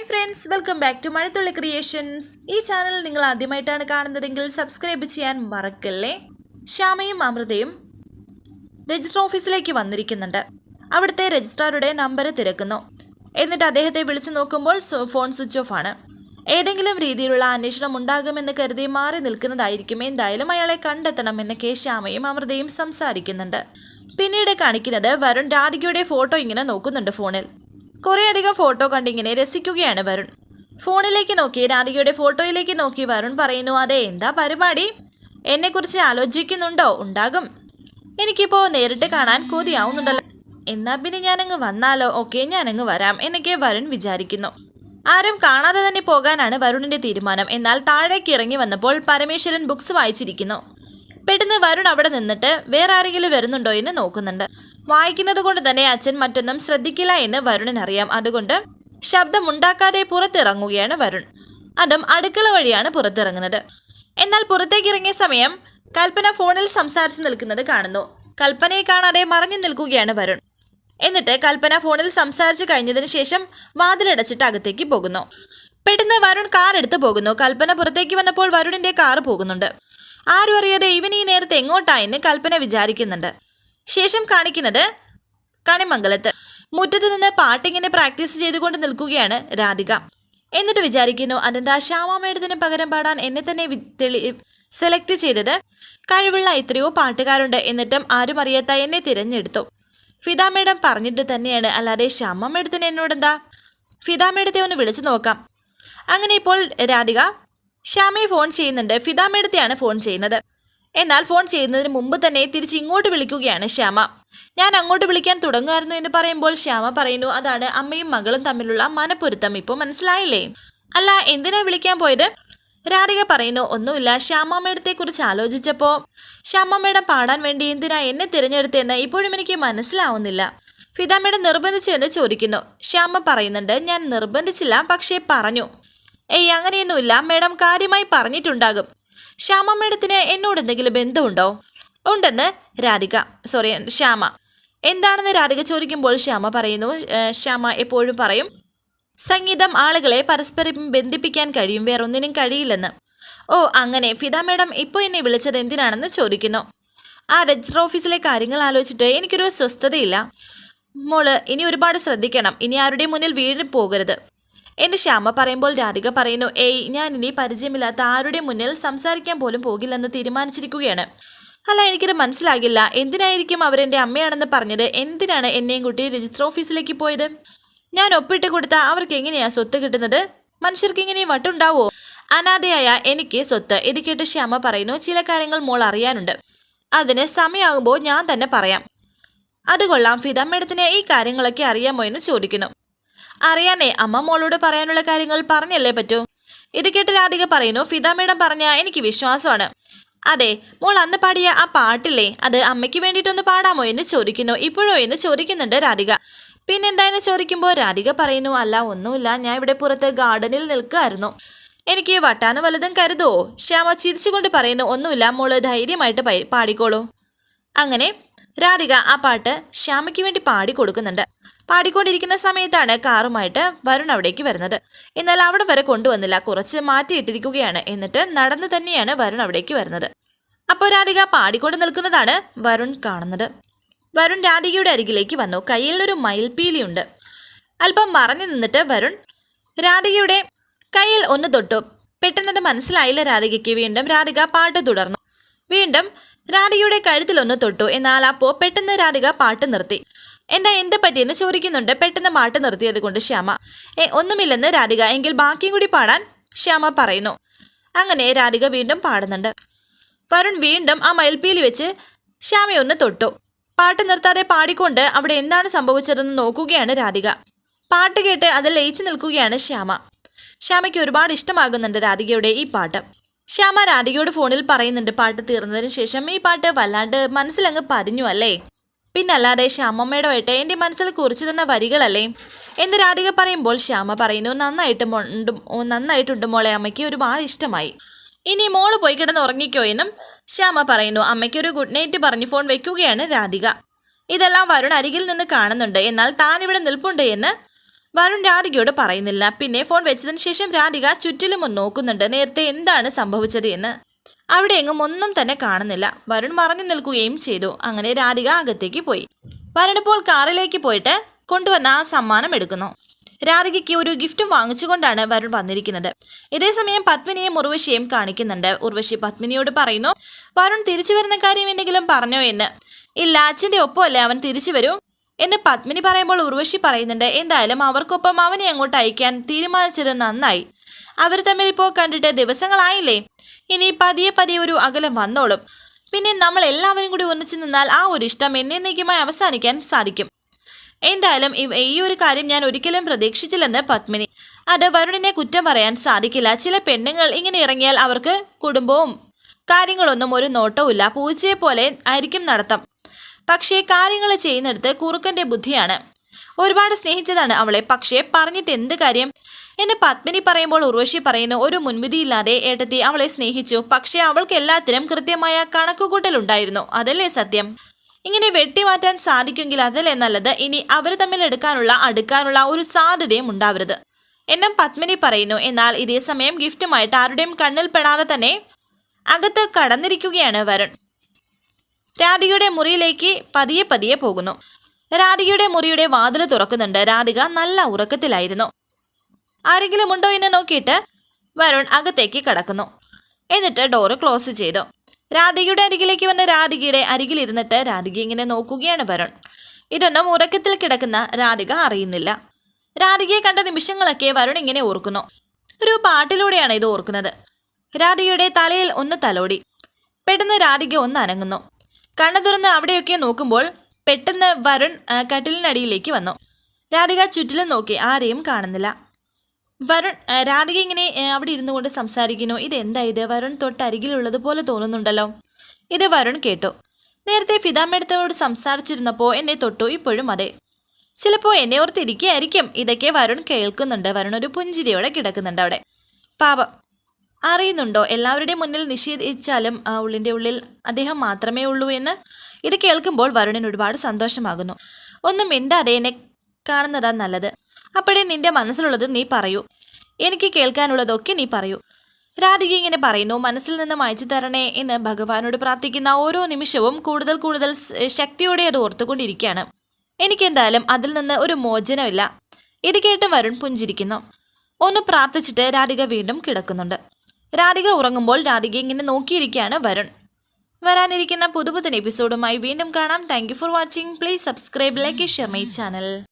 Hi friends welcome back to Mazhathulli creations ഈ channel നിങ്ങൾ ആദ്യമായിട്ടാണ് കാണുന്നതെങ്കിൽ സബ്സ്ക്രൈബ് ചെയ്യാൻ മറക്കല്ലേ? ശ്യാമയും അമൃതയും രജിസ്റ്റർ ഓഫീസിലേക്ക് വന്നിരിക്കുന്നുണ്ട്. അവിടുത്തെ രജിസ്ട്രാറുടെ നമ്പർ തിരക്കുന്നു. എന്നിട്ട് അദ്ദേഹത്തെ വിളിച്ചു നോക്കുമ്പോൾ ഫോൺ സ്വിച്ച് ഓഫ് ആണ്. ഏതെങ്കിലും രീതിയിലുള്ള അന്വേഷണം ഉണ്ടാകുമെന്ന് കരുതി മാറി നിൽക്കുന്നതായിരിക്കും. എന്തായാലും അയാളെ കണ്ടെത്തണമെന്ന് കെ ശ്യാമയും അമൃതയും സംസാരിക്കുന്നുണ്ട്. പിന്നീട് കാണിക്കുന്നത് വരുൺ രാധികയുടെ ഫോട്ടോ ഇങ്ങനെ നോക്കുന്നുണ്ട് ഫോണിൽ കുറേയധികം ഫോട്ടോ കണ്ടിങ്ങനെ രസിക്കുകയാണ് വരുൺ. ഫോണിലേക്ക് നോക്കി രാധികയുടെ ഫോട്ടോയിലേക്ക് നോക്കി വരുൺ പറയുന്നു അതെ എന്താ പരിപാടി? എന്നെക്കുറിച്ച് ആലോചിക്കുന്നുണ്ടോ? ഉണ്ടാകും. എനിക്കിപ്പോൾ നേരിട്ട് കാണാൻ കൊതിയാവുന്നുണ്ടല്ലോ. എന്നാ പിന്നെ ഞാനങ്ങ് വന്നാലോ? ഓക്കെ ഞാനങ്ങ് വരാം എന്നൊക്കെ വരുൺ വിചാരിക്കുന്നു. ആരും കാണാതെ തന്നെ പോകാനാണ് വരുണിന്റെ തീരുമാനം. എന്നാൽ താഴേക്ക് ഇറങ്ങി വന്നപ്പോൾ പരമേശ്വരൻ ബുക്സ് വായിച്ചിരിക്കുന്നു. പെട്ടെന്ന് വരുൺ അവിടെ നിന്നിട്ട് വേറെ ആരെങ്കിലും വരുന്നുണ്ടോ? എന്ന് നോക്കുന്നുണ്ട്. വായിക്കുന്നത് കൊണ്ട് തന്നെ അച്ഛൻ മറ്റൊന്നും ശ്രദ്ധിക്കില്ല എന്ന് വരുണൻ അറിയാം. അതുകൊണ്ട് ശബ്ദമുണ്ടാക്കാതെ പുറത്തിറങ്ങുകയാണ് വരുൺ. അതും അടുക്കള വഴിയാണ് പുറത്തിറങ്ങുന്നത്. എന്നാൽ പുറത്തേക്ക് ഇറങ്ങിയ സമയം കൽപ്പന ഫോണിൽ സംസാരിച്ച് നിൽക്കുന്നത് കാണുന്നു. കൽപ്പനയെ കാണാതെ മറഞ്ഞു നിൽക്കുകയാണ് വരുൺ. എന്നിട്ട് കൽപ്പന ഫോണിൽ സംസാരിച്ചു കഴിഞ്ഞതിന് ശേഷം വാതിലടച്ചിട്ട് അകത്തേക്ക് പോകുന്നു. പെട്ടെന്ന് വരുൺ കാർ എടുത്ത് പോകുന്നു. കൽപ്പന പുറത്തേക്ക് വന്നപ്പോൾ വരുണിന്റെ കാർ പോകുന്നുണ്ട്. ആരും അറിയാതെ ഇവൻ ഈ നേരത്തെ എങ്ങോട്ടാ എന്ന് കൽപ്പന വിചാരിക്കുന്നുണ്ട്. ശേഷം കാണിക്കുന്നത് കണിമംഗലത്ത്. മുറ്റത്ത് നിന്ന് പാട്ടിങ്ങനെ പ്രാക്ടീസ് ചെയ്തുകൊണ്ട് നിൽക്കുകയാണ് രാധിക. എന്നിട്ട് വിചാരിക്കുന്നു അതെന്താ? ശ്യാമാമേടത്തിന് പകരം പാടാൻ എന്നെ തന്നെ സെലക്ട് ചെയ്തത് കഴിവുള്ള എത്രയോ പാട്ടുകാരുണ്ട് എന്നിട്ടും ആരും അറിയാത്ത എന്നെ തിരഞ്ഞെടുത്തു. ഫിദ മേഡം പറഞ്ഞിട്ട് തന്നെയാണ് അല്ലാതെ ശ്യാമ മേഡത്തിന് എന്നോടെന്താ? ഫിദ മേഡത്തെ ഒന്ന് വിളിച്ചു നോക്കാം. അങ്ങനെ ഇപ്പോൾ രാധിക ശ്യാമയെ ഫോൺ ചെയ്യുന്നുണ്ട്. ഫിദ മേഡത്തെയാണ് ഫോൺ ചെയ്യുന്നത്. എന്നാൽ ഫോൺ ചെയ്യുന്നതിന് മുമ്പ് തന്നെ തിരിച്ച് ഇങ്ങോട്ട് വിളിക്കുകയാണ് ശ്യാമ. ഞാൻ അങ്ങോട്ട് വിളിക്കാൻ തുടങ്ങുമായിരുന്നു എന്ന് പറയുമ്പോൾ ശ്യാമ പറയുന്നു അതാണ് അമ്മയും മകളും തമ്മിലുള്ള മനപ്പൊരുത്തം. ഇപ്പോൾ മനസ്സിലായില്ലേ? അല്ല എന്തിനാ വിളിക്കാൻ പോയത്? രാധിക പറയുന്നു ഒന്നുമില്ല. ശ്യാമമ്മയുടെ കുറിച്ച് ആലോചിച്ചപ്പോൾ ശ്യാമമ്മയുടെ പാടാൻ വേണ്ടി എന്തിനാ എന്നെ തിരഞ്ഞെടുത്തെന്ന് ഇപ്പോഴും എനിക്ക് മനസ്സിലാവുന്നില്ല. ഫിദ മേഡം നിർബന്ധിച്ചു എന്ന് ചോദിക്കുന്നു. ശ്യാമ പറയുന്നുണ്ട് ഞാൻ നിർബന്ധിച്ചില്ല പക്ഷേ പറഞ്ഞു. ഏയ് അങ്ങനെയൊന്നുമില്ല. മേഡം കാര്യമായി പറഞ്ഞിട്ടുണ്ടാകും. ശ്യാമ മേഡത്തിന് എന്നോട് എന്തെങ്കിലും ബന്ധമുണ്ടോ? ഉണ്ടെന്ന് രാധിക. സോറി ശ്യാമ. എന്താണെന്ന് രാധിക ചോദിക്കുമ്പോൾ ശ്യാമ പറയുന്നു. "ഏഹ്, ശ്യാമ എപ്പോഴും പറയും സംഗീതം ആളുകളെ പരസ്പരം ബന്ധിപ്പിക്കാൻ കഴിയും വേറൊന്നിനും കഴിയില്ലെന്ന്. ഓ അങ്ങനെ. ഫിദ മേഡം ഇപ്പോൾ എന്നെ വിളിച്ചത് എന്തിനാണെന്ന് ചോദിക്കുന്നു. ആ രജിസ്റ്റർ ഓഫീസിലെ കാര്യങ്ങൾ ആലോചിച്ചിട്ട് എനിക്കൊരു സ്വസ്ഥതയില്ല മോൾ ഇനി ഒരുപാട് ശ്രദ്ധിക്കണം. ഇനി ആരുടെയും മുന്നിൽ വീണ് പോകരുത്. എന്റെ ശ്യാമ പറയുമ്പോൾ രാധിക പറയുന്നു ഏയ് ഞാൻ ഇനി പരിചയമില്ലാത്ത ആരുടെ മുന്നിൽ സംസാരിക്കാൻ പോലും പോകില്ലെന്ന് തീരുമാനിച്ചിരിക്കുകയാണ്. അല്ല എനിക്കത് മനസ്സിലാകില്ല. എന്തിനായിരിക്കും അവരെന്റെ അമ്മയാണെന്ന് പറഞ്ഞത്? എന്തിനാണ് എന്നെയും കുട്ടി രജിസ്റ്റർ ഓഫീസിലേക്ക് പോയത്? ഞാൻ ഒപ്പിട്ട് കൊടുത്ത അവർക്ക് എങ്ങനെയാ സ്വത്ത് കിട്ടുന്നത്? മനുഷ്യർക്ക് ഇങ്ങനെയും വട്ടുണ്ടാവോ അനാഥയായ എനിക്ക് സ്വത്ത്. ഇത് കേട്ട് ശ്യാമ പറയുന്നു ചില കാര്യങ്ങൾ മോൾ അറിയാനുണ്ട്. അതിന് സമയമാകുമ്പോൾ ഞാൻ തന്നെ പറയാം. അത് കൊള്ളാം ഫിത മേഡത്തിന് ഈ കാര്യങ്ങളൊക്കെ അറിയാമോ? എന്ന് ചോദിക്കുന്നു. അറിയാനേ അമ്മ മോളോട് പറയാനുള്ള കാര്യങ്ങൾ പറഞ്ഞല്ലേ പറ്റൂ? ഇത് കേട്ട് രാധിക പറയുന്നു ഫിദ മേഡം പറഞ്ഞ എനിക്ക് വിശ്വാസമാണ്. അതെ മോൾ അന്ന് പാടിയ ആ പാട്ടില്ലേ അത് അമ്മയ്ക്ക് വേണ്ടിയിട്ടൊന്ന് പാടാമോ എന്ന് ചോദിക്കുന്നു ഇപ്പോഴോ എന്ന് ചോദിക്കുന്നുണ്ട് രാധിക. പിന്നെന്തായെന്ന് ചോദിക്കുമ്പോൾ രാധിക പറയുന്നു അല്ല ഒന്നുമില്ല ഞാൻ ഇവിടെ പുറത്ത് ഗാർഡനിൽ നിൽക്കുമായിരുന്നു എനിക്ക് വട്ടാന് വലുതും കരുതുവോ? ശ്യാമ ചിരിച്ചുകൊണ്ട് പറയുന്നു ഒന്നുമില്ല മോൾ ധൈര്യമായിട്ട് പാടിക്കോളൂ. അങ്ങനെ രാധിക ആ പാട്ട് ശ്യാമയ്ക്ക് വേണ്ടി പാടി കൊടുക്കുന്നുണ്ട്. പാടിക്കൊണ്ടിരിക്കുന്ന സമയത്താണ് കാറുമായിട്ട് വരുൺ അവിടേക്ക് വരുന്നത്. എന്നാൽ അവിടെ വരെ കൊണ്ടുവന്നില്ല. കുറച്ച് മാറ്റിയിട്ടിരിക്കുകയാണ്. എന്നിട്ട് നടന്നു തന്നെയാണ് വരുൺ അവിടേക്ക് വരുന്നത്. അപ്പോൾ രാധിക പാടിക്കൊണ്ട് നിൽക്കുന്നതാണ് വരുൺ കാണുന്നത്. വരുൺ രാധികയുടെ അരികിലേക്ക് വന്നു. കയ്യിൽ ഒരു മയിൽപീലിയുണ്ട് അല്പം മറഞ്ഞു നിന്നിട്ട് വരുൺ രാധികയുടെ കയ്യിൽ ഒന്ന് തൊട്ടു. പെട്ടെന്നത് മനസ്സിലായില്ല രാധികയ്ക്ക്. വീണ്ടും രാധിക പാട്ട് തുടർന്നു. വീണ്ടും രാധികയുടെ കഴുത്തിൽ ഒന്ന് തൊട്ടു. എന്നാൽ അപ്പോൾ പെട്ടെന്ന് രാധിക പാട്ട് നിർത്തി. എന്താ എന്ത് പറ്റിയെന്ന് ചോദിക്കുന്നുണ്ട്. പെട്ടെന്ന് മാട്ട് നിർത്തിയത് കൊണ്ട് ശ്യാമ. ഏ ഒന്നുമില്ലെന്ന് രാധിക. എങ്കിൽ ബാക്കിയും കൂടി പാടാൻ? ശ്യാമ പറയുന്നു. അങ്ങനെ രാധിക വീണ്ടും പാടുന്നുണ്ട്. വരുൺ വീണ്ടും ആ മയിൽപ്പീലി വെച്ച് ശ്യാമയൊന്ന് തൊട്ടു. പാട്ട് നിർത്താതെ പാടിക്കൊണ്ട് അവിടെ എന്താണ് സംഭവിച്ചതെന്ന് നോക്കുകയാണ് രാധിക. പാട്ട് കേട്ട് അതിൽ ലയിച്ചു നിൽക്കുകയാണ് ശ്യാമ. ശ്യാമയ്ക്ക് ഒരുപാട് ഇഷ്ടമാകുന്നുണ്ട് രാധികയുടെ ഈ പാട്ട്. ശ്യാമ രാധികയോട് ഫോണിൽ പറയുന്നുണ്ട് പാട്ട് തീർന്നതിന് ശേഷം ഈ പാട്ട് വല്ലാണ്ട് മനസ്സിലങ്ങ് പതിഞ്ഞു അല്ലേ? പിന്നല്ലാതെ ശ്യാമമ്മയുടെ വേട്ട എന്റെ മനസ്സിൽ കുറിച്ചു തന്ന വരികളല്ലേ? എന്ന് രാധിക പറയുമ്പോൾ ശ്യാമ പറയുന്നു നന്നായിട്ട് നന്നായിട്ടുണ്ട് മോളെ അമ്മയ്ക്ക് ഒരുപാട് ഇഷ്ടമായി. ഇനി മോൾ പോയി കിടന്ന് ഉറങ്ങിക്കോ എന്നും ശ്യാമ പറയുന്നു. അമ്മയ്ക്കൊരു ഗുഡ് നൈറ്റ് പറഞ്ഞ് ഫോൺ വെക്കുകയാണ് രാധിക. ഇതെല്ലാം വരുൺ അരികിൽ നിന്ന് കാണുന്നുണ്ട്. എന്നാൽ താൻ ഇവിടെ നിൽപ്പുണ്ട് എന്ന് വരുൺ രാധികയോട് പറയുന്നില്ല. പിന്നെ ഫോൺ വെച്ചതിന് ശേഷം രാധിക ചുറ്റിലും ഒന്ന് നോക്കുന്നുണ്ട്. നേരത്തെ എന്താണ് സംഭവിച്ചത് എന്ന്. അവിടെ എങ്ങും ഒന്നും തന്നെ കാണുന്നില്ല. വരുൺ മറഞ്ഞു നിൽക്കുകയും ചെയ്തു. അങ്ങനെ രാധിക അകത്തേക്ക് പോയി. വരുൺ ഇപ്പോൾ കാറിലേക്ക് പോയിട്ട് കൊണ്ടുവന്ന ആ സമ്മാനം എടുക്കുന്നു. രാധികയ്ക്ക് ഒരു ഗിഫ്റ്റും വാങ്ങിച്ചുകൊണ്ടാണ് വരുൺ വന്നിരിക്കുന്നത്. ഇതേസമയം പത്മിനിയും ഉർവശിയും കാണിക്കുന്നുണ്ട്. ഉർവശി പത്മിനിയോട് പറയുന്നു വരുൺ തിരിച്ചു വരുന്ന കാര്യം എന്തെങ്കിലും പറഞ്ഞോ എന്ന്. ഇല്ല അച്ഛന്റെ ഒപ്പമല്ലേ അവൻ തിരിച്ചു വരും? എന്ന് പത്മിനി പറയുമ്പോൾ ഉർവശി പറയുന്നുണ്ട് എന്തായാലും അവർക്കൊപ്പം അവനെ അങ്ങോട്ട് അയക്കാൻ തീരുമാനിച്ചത് നന്നായി. അവർ തമ്മിൽ ഇപ്പോൾ കണ്ടിട്ട് ദിവസങ്ങളായില്ലേ? ഇനി പതിയെ പതിയെ ഒരു അകലം വന്നോളും. പിന്നെ നമ്മൾ എല്ലാവരും കൂടി ഒന്നിച്ചു നിന്നാൽ ആ ഒരു ഇഷ്ടം എന്നേന്നേക്കുമായി അവസാനിക്കാൻ സാധിക്കും. എന്തായാലും ഈ ഒരു കാര്യം ഞാൻ ഒരിക്കലും പ്രതീക്ഷിച്ചില്ലെന്ന് പത്മിനി. അത് വരുണിനെ കുറ്റം പറയാൻ സാധിക്കില്ല. ചില പെണ്ണുങ്ങൾ ഇങ്ങനെ ഇറങ്ങിയാൽ അവർക്ക് കുടുംബവും കാര്യങ്ങളൊന്നും ഒരു നോട്ടവുമില്ല പൂച്ചയെ പോലെ ആയിരിക്കും നടത്തം. പക്ഷേ കാര്യങ്ങൾ ചെയ്യുന്നിടത്ത് കുറുക്കന്റെ ബുദ്ധിയാണ്. ഒരുപാട് സ്നേഹിച്ചതാണ് അവളെ. പക്ഷേ പറഞ്ഞിട്ട് എന്ത് കാര്യം? എന്ന് പത്മിനി പറയുമ്പോൾ ഉർവശി പറയുന്നു ഒരു മുൻവിധിയില്ലാതെ ഏട്ടത്തി അവളെ സ്നേഹിച്ചു. പക്ഷേ അവൾക്ക് എല്ലാത്തിനും കൃത്യമായ കണക്കുകൂട്ടലുണ്ടായിരുന്നു അതല്ലേ സത്യം? ഇങ്ങനെ വെട്ടിമാറ്റാൻ സാധിക്കുമെങ്കിൽ അതല്ലേ നല്ലത്? ഇനി അവർ തമ്മിൽ എടുക്കാനുള്ള അടുക്കാനുള്ള ഒരു സാധ്യതയും ഉണ്ടാവരുത്. എന്നും പത്മിനി പറയുന്നു. എന്നാൽ ഇതേ സമയം ഗിഫ്റ്റുമായിട്ട് ആരുടെയും കണ്ണിൽ പെടാതെ തന്നെ അകത്ത് കടന്നിരിക്കുകയാണ് വരുൺ. രാധികയുടെ മുറിയിലേക്ക് പതിയെ പതിയെ പോകുന്നു. രാധികയുടെ മുറിയുടെ വാതിൽ തുറക്കുന്നുണ്ട്. രാധിക നല്ല ഉറക്കത്തിലായിരുന്നു. ആരെങ്കിലും ഉണ്ടോ എന്ന് നോക്കിയിട്ട് വരുൺ അകത്തേക്ക് കടക്കുന്നു. എന്നിട്ട് ഡോറ് ക്ലോസ് ചെയ്തു. രാധികയുടെ അരികിലേക്ക് വന്ന രാധികയുടെ അരികിലിരുന്നിട്ട് രാധിക ഇങ്ങനെ നോക്കുകയാണ് വരുൺ. ഇതൊന്നും ഉറക്കത്തിൽ കിടക്കുന്ന രാധിക അറിയുന്നില്ല. രാധികയെ കണ്ട നിമിഷങ്ങളൊക്കെ വരുൺ ഇങ്ങനെ ഓർക്കുന്നു. ഒരു പാട്ടിലൂടെയാണ് ഇത് ഓർക്കുന്നത്. രാധികയുടെ തലയിൽ ഒന്ന് തലോടി. പെട്ടെന്ന് രാധിക ഒന്ന് അനങ്ങുന്നു. കണ്ണു തുറന്ന് അവിടെയൊക്കെ നോക്കുമ്പോൾ പെട്ടെന്ന് വരുൺ കട്ടിലിനടിയിലേക്ക് വന്നു. രാധിക ചുറ്റിലും നോക്കി ആരെയും കാണുന്നില്ല. വരുൺ രാധിക ഇങ്ങനെ അവിടെ ഇരുന്നു കൊണ്ട് സംസാരിക്കുന്നു. ഇതെന്താ ഇത്? വരുൺ തൊട്ട് അരികിലുള്ളത് പോലെ തോന്നുന്നുണ്ടല്ലോ. ഇത് വരുൺ കേട്ടു. നേരത്തെ ഫിദാമെടുത്തോട് സംസാരിച്ചിരുന്നപ്പോൾ എന്നെ തൊട്ടു. ഇപ്പോഴും അതെ. ചിലപ്പോൾ എന്നെ ഓർത്തിരിക്കുകയായിരിക്കും ഇതൊക്കെ വരുൺ കേൾക്കുന്നുണ്ട്. വരുൺ ഒരു പുഞ്ചിരിയോടെ കിടക്കുന്നുണ്ട് അവിടെ. പാപം. അറിയുന്നുണ്ടോ? എല്ലാവരുടെയും മുന്നിൽ നിഷേധിച്ചാലും ഉള്ളിന്റെ ഉള്ളിൽ അദ്ദേഹം മാത്രമേ ഉള്ളൂ എന്ന് ഇത് കേൾക്കുമ്പോൾ വരുണിന് ഒരുപാട് സന്തോഷമാകുന്നു. ഒന്നും മിണ്ടാതെ എന്നെ കാണുന്നതാ നല്ലത്. അപ്പോഴേ നിന്റെ മനസ്സിലുള്ളത് നീ പറയൂ. എനിക്ക് കേൾക്കാനുള്ളതൊക്കെ നീ പറയൂ. രാധിക ഇങ്ങനെ പറയുന്നു മനസ്സിൽ നിന്ന് മായ്ച്ചു തരണേ എന്ന് ഭഗവാനോട് പ്രാർത്ഥിക്കുന്ന ഓരോ നിമിഷവും കൂടുതൽ കൂടുതൽ ശക്തിയോടെ അത് ഓർത്തുകൊണ്ടിരിക്കുകയാണ്. എനിക്കെന്തായാലും അതിൽ നിന്ന് ഒരു മോചനമില്ല. ഇത് കേട്ട് വരുൺ പുഞ്ചിരിക്കുന്നു. ഒന്ന് പ്രാർത്ഥിച്ചിട്ട് രാധിക വീണ്ടും കിടക്കുന്നുണ്ട്. രാധിക ഉറങ്ങുമ്പോൾ രാധിക ഇങ്ങനെ നോക്കിയിരിക്കുകയാണ് വരുൺ. വരാനിരിക്കുന്ന പുതുപുത്തൻ എപ്പിസോഡുമായി വീണ്ടും കാണാം. Thank for watching please subscribe like share my channel